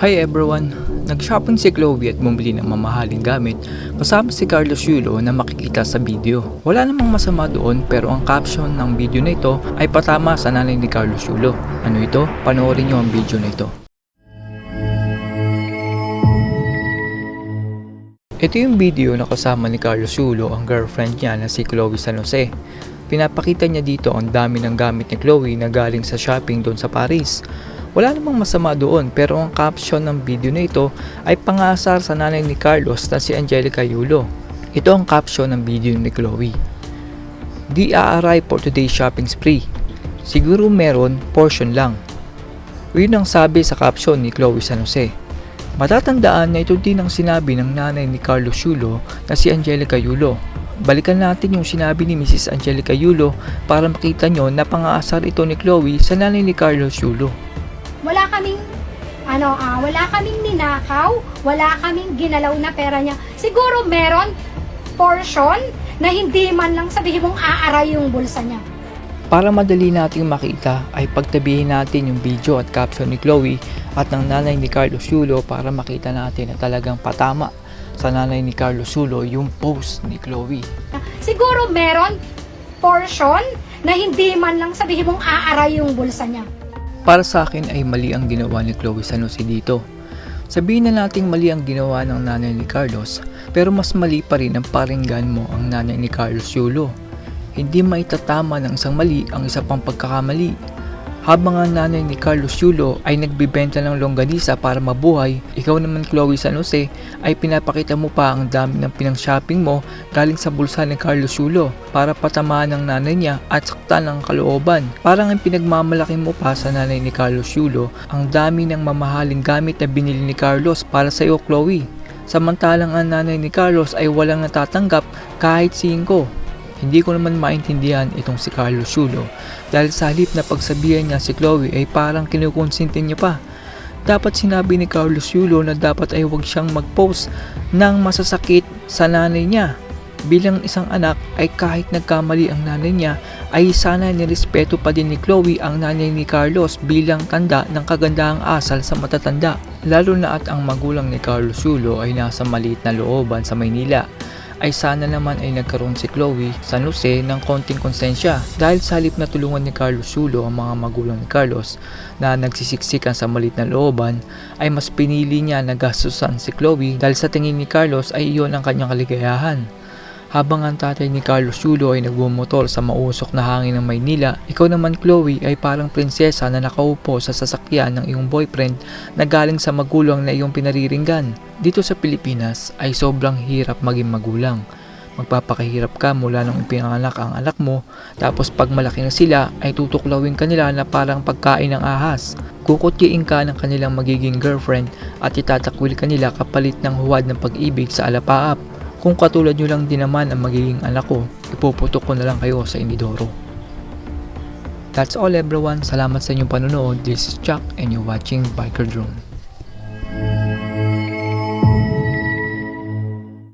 Hi everyone! Nag-shopping si Chloe at bumili ng mamahaling gamit kasama si Carlos Yulo na makikita sa video. Wala namang masama doon pero ang caption ng video na ito ay patama sa nanay ni Carlos Yulo. Ano ito? Panoorin nyo ang video na ito. Ito yung video na kasama ni Carlos Yulo ang girlfriend niya na si Chloe San Jose. Pinapakita niya dito ang dami ng gamit ni Chloe na galing sa shopping doon sa Paris. Wala namang masama doon pero ang caption ng video na ito ay pangasar sa nanay ni Carlos na si Angelica Yulo. Ito ang caption ng video ni Chloe. Di for today's shopping spree. Siguro meron, portion lang. Yun ang sabi sa caption ni Chloe San Jose. Matatandaan na ito din ang sinabi ng nanay ni Carlos Yulo na si Angelica Yulo. Balikan natin yung sinabi ni Mrs. Angelica Yulo para makita nyo na pangaasar ito ni Chloe sa nanay ni Carlos Yulo. Ano, ah, wala kaming ninakaw, wala kaming ginalaw na pera niya. Siguro meron portion na hindi man lang sabihin mong aaray yung bulsa niya. Para madali nating makita ay pagtabihin natin yung video at caption ni Chloe at ng nanay ni Carlos Yulo para makita natin na talagang patama sa nanay ni Carlos Yulo yung post ni Chloe. Siguro meron portion na hindi man lang sabihin mong aaray yung bulsa niya. Para sa akin ay mali ang ginawa ni Chloe San Jose dito. Sabihin na nating mali ang ginawa ng nanay ni Carlos, pero mas mali pa rin ang paringgan mo ang nanay ni Carlos Yulo. Hindi maitatama ng isang mali ang isa pang pagkakamali. Habang ang nanay ni Carlos Yulo ay nagbibenta ng longganisa para mabuhay, ikaw naman Chloe San Jose ay pinapakita mo pa ang dami ng pinang-shopping mo galing sa bulsa ni Carlos Yulo para patamaan ng nanay niya at saktan ang kalooban. Parang ang pinagmamalaki mo pa sa nanay ni Carlos Yulo ang dami ng mamahaling gamit na binili ni Carlos para sa iyo Chloe. Samantalang ang nanay ni Carlos ay walang natatanggap kahit 5. Hindi ko naman maintindihan itong si Carlos Yulo dahil sa halip na pagsabihan niya si Chloe ay parang kinukonsintin niya pa. Dapat sinabi ni Carlos Yulo na dapat ay huwag siyang mag-post ng masasakit sa nanay niya. Bilang isang anak ay kahit nagkamali ang nanay niya ay sana nirespeto pa din ni Chloe ang nanay ni Carlos bilang tanda ng kagandahang asal sa matatanda. Lalo na at ang magulang ni Carlos Yulo ay nasa maliit na looban sa Maynila ay sana naman ay nagkaroon si Chloe San Jose ng konting konsensya dahil sa halip na tulungan ni Carlos Yulo ang mga magulang ni Carlos na nagsisiksikan sa malit na looban ay mas pinili niya na gastusan si Chloe dahil sa tingin ni Carlos ay iyon ang kanyang kaligayahan. Habang ang tatay ni Carlos Yulo ay nagbumotor sa mausok na hangin ng Maynila, ikaw naman Chloe ay parang prinsesa na nakaupo sa sasakyan ng iyong boyfriend na galing sa magulang na iyong pinariringgan. Dito sa Pilipinas ay sobrang hirap maging magulang. Magpapakahirap ka mula nung ipinanganak ang anak mo, tapos pag malaki na sila ay tutuklawin ka nila na parang pagkain ng ahas. Kukutyiin ka ng kanilang magiging girlfriend at itatakwil ka kapalit ng huwad ng pag-ibig sa alapaap. Kung katulad nyo lang din naman ang magiging anak ko, ipuputok ko na lang kayo sa inidoro. That's all everyone. Salamat sa inyong panonood. This is Chuck and you're watching Biker Drone.